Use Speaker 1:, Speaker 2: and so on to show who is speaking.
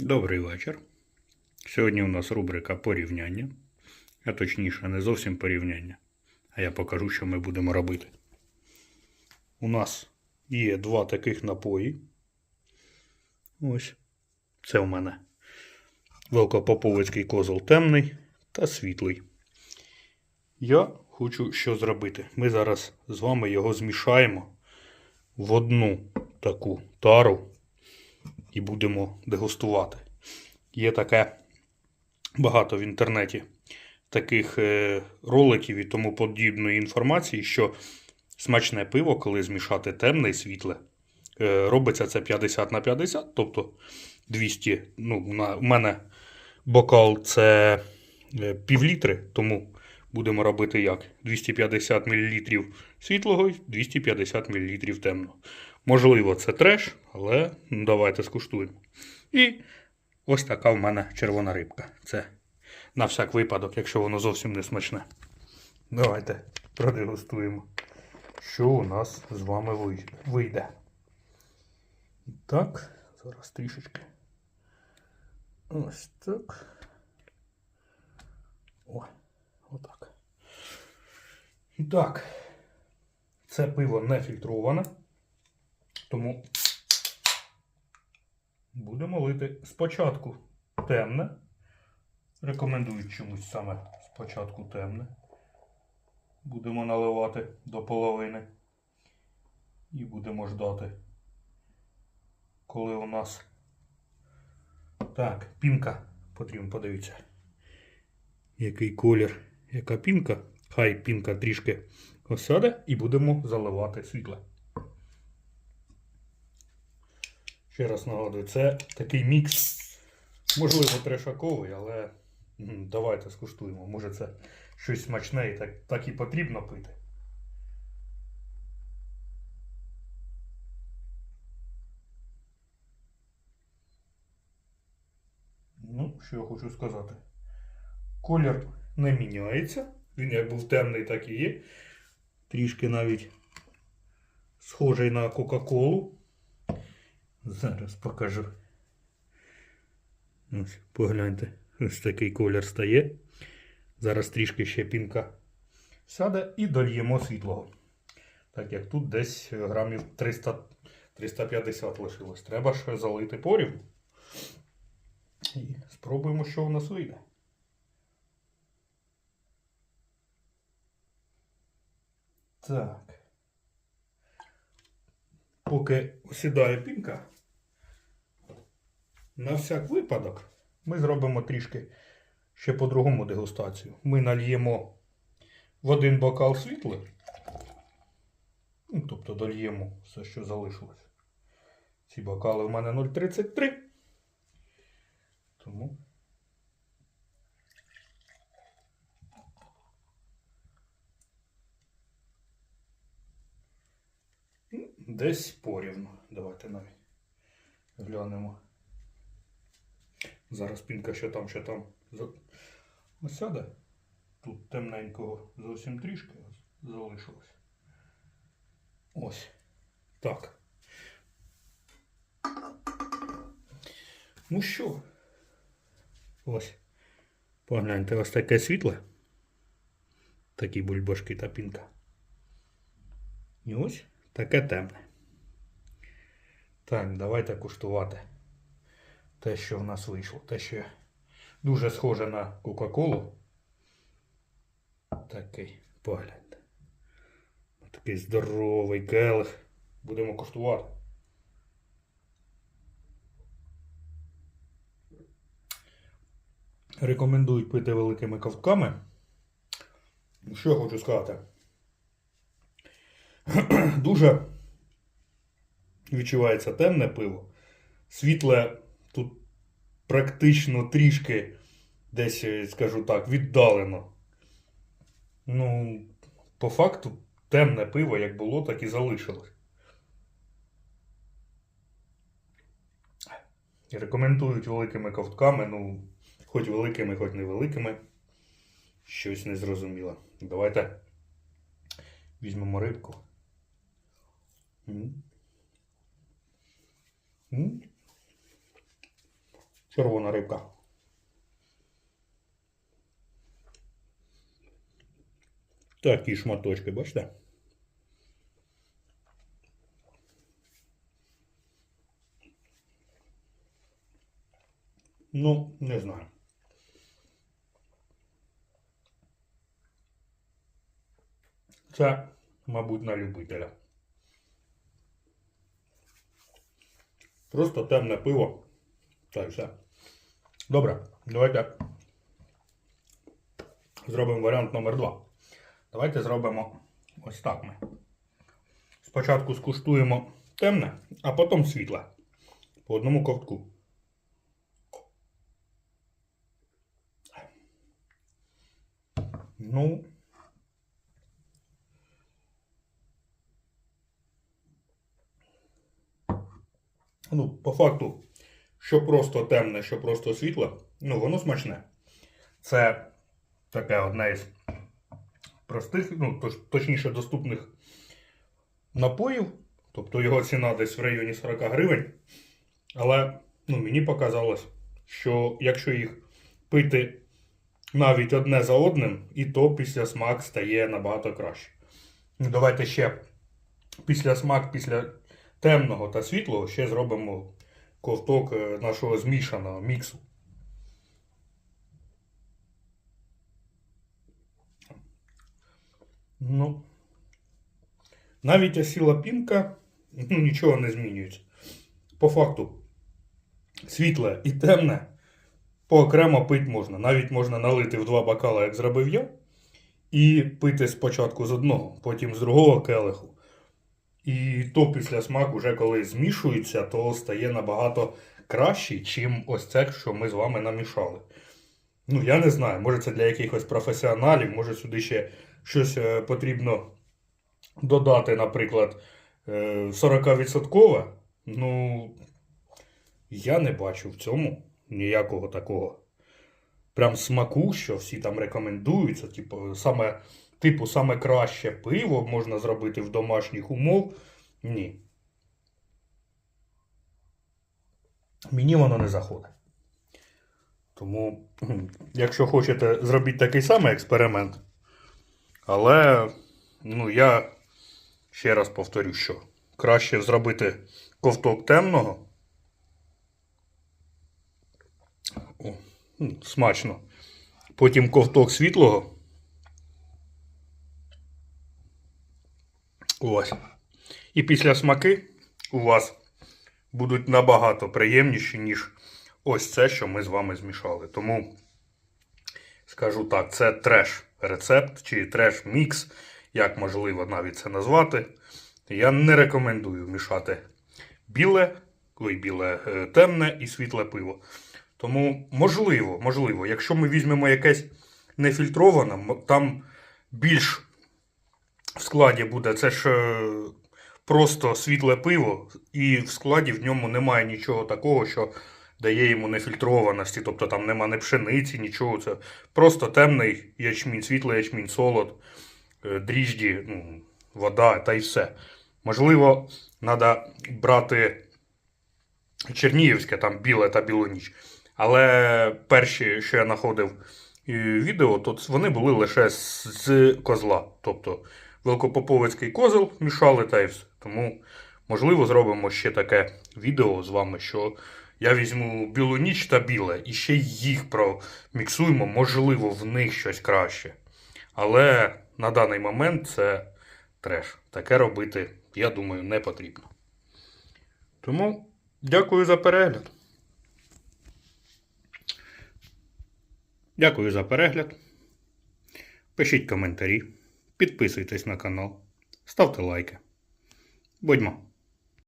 Speaker 1: Добрий вечір. Сьогодні у нас рубрика порівняння. А точніше, не зовсім порівняння. А я покажу, що ми будемо робити. У нас є два таких напої. Ось. Це у мене Велкопоповицький козел темний та світлий. Я хочу що зробити. Ми зараз з вами його змішаємо в одну таку тару і будемо дегустувати. Є таке багато в інтернеті таких е, роликів і тому подібної інформації, що смачне пиво, коли змішати темне і світле, е, робиться це 50 на 50, тобто 200. Ну, у мене бокал це е, півлітри, тому будемо робити як? 250 мл світлого і 250 мл темного. Можливо, це треш, але ну, давайте скуштуємо. І ось така в мене червона рибка. Це на всяк випадок, якщо воно зовсім не смачне. Давайте продегустуємо, що у нас з вами вийде. І так, зараз трішечки. Ось так. О, отак. Так. Це пиво не фільтроване. Тому будемо лити спочатку темне. Рекомендую чомусь саме спочатку темне. Будемо наливати до половини. І будемо ждати, коли у нас. Так, пінка. Потрібно подивитися. Який колір, яка пінка. Хай пінка трішки осяде і будемо заливати світле. Ще раз нагадую, це такий мікс, можливо, трешаковий, але давайте скуштуємо. Може це щось смачне і так, так і потрібно пити. Ну, що я хочу сказати. Колір не міняється. Він як був темний, так і є. Трішки навіть схожий на Кока-Колу. Зараз покажу. Ось, погляньте, ось такий колір стає. Зараз трішки ще пінка сяде і дольємо світлого. Так як тут десь грамів 300, 350 лишилось. Треба ще залити порів. І спробуємо, що у нас вийде. Так. Поки осідає пінка, на всяк випадок ми зробимо трішки ще по-другому дегустацію. Ми нальємо в один бокал світле, ну, тобто дольємо все, що залишилось. Ці бокали у мене 0,33. Тому Ну, Десь порівну. Давайте навіть глянемо. Зараз пінка що там, що там осяде. Тут темненького зовсім трішки залишилось. Ось. Так. Ну що? Ось. Погляньте, ось таке світле. Такі бульбашки та пінка. І ось таке темне. Так, давайте куштувати те, що в нас вийшло. Те, що дуже схоже на Кока-Колу. Такий погляньте. Такий здоровий келих. Будемо куштувати. Рекомендують пити великими ковтками. Що я хочу сказати? Дуже відчувається темне пиво. Світле тут практично трішки десь, е, скажу так, віддалено. Ну, по факту, темне пиво як було, так і залишилось. Рекомендують великими ковтками, ну, хоч великими, хоч невеликими. Щось незрозуміло. Давайте візьмемо рибку. Червона рибка. Такі шматочки, бачите? Ну, не знаю. Це, мабуть, на любителя. Просто темне пиво. Та й все. Добре, давайте зробимо варіант номер два. Давайте зробимо ось так ми. Спочатку скуштуємо темне, а потім світле. По одному ковтку. Ну. Ну, по факту, що просто темне, що просто світле, ну, воно смачне. Це таке одне із простих, ну, точ, точніше, доступних напоїв. Тобто його ціна десь в районі 40 гривень. Але ну, мені показалось, що якщо їх пити навіть одне за одним, і то після смак стає набагато краще. Давайте ще після смак, після темного та світлого ще зробимо ковток е, нашого змішаного міксу. Ну, навіть осіла пінка, ну, нічого не змінюється. По факту, світле і темне поокремо пити можна. Навіть можна налити в два бокали, як зробив я, і пити спочатку з одного, потім з другого келиху. І то після смаку, вже коли змішується, то стає набагато кращий, чим ось це, що ми з вами намішали. Ну, я не знаю, може це для якихось професіоналів, може сюди ще щось е, потрібно додати, наприклад, е, 40%. Ну, я не бачу в цьому ніякого такого прям смаку, що всі там рекомендуються. Типу, саме, типу, саме краще пиво можна зробити в домашніх умов. Ні. Мені воно не заходить. Тому, якщо хочете, зробіть такий самий експеримент. Але, ну, я ще раз повторю, що краще зробити ковток темного. О, смачно. Потім ковток світлого. Ось. І після смаки у вас будуть набагато приємніші, ніж ось це, що ми з вами змішали. Тому скажу так, це треш рецепт чи треш мікс, як можливо навіть це назвати. Я не рекомендую мішати біле, ой, біле е, темне і світле пиво. Тому можливо, можливо, якщо ми візьмемо якесь нефільтроване, там більш в складі буде це ж е, просто світле пиво, і в складі в ньому немає нічого такого, що дає йому нефільтрованості, тобто там нема не пшениці, нічого. Це просто темний ячмінь, світлий ячмінь, солод, е, дріжджі, ну, вода та й все. Можливо, треба брати Чернігівське, там біле та білоніч. Але перші, що я знаходив е, відео, то вони були лише з козла. Тобто Великопоповицький козел мішали та й все. Тому, можливо, зробимо ще таке відео з вами, що я візьму білу ніч та біле і ще їх проміксуємо, можливо, в них щось краще. Але на даний момент це треш. Таке робити, я думаю, не потрібно. Тому дякую за перегляд. Дякую за перегляд. Пишіть коментарі, підписуйтесь на канал, ставте лайки. Будьмо!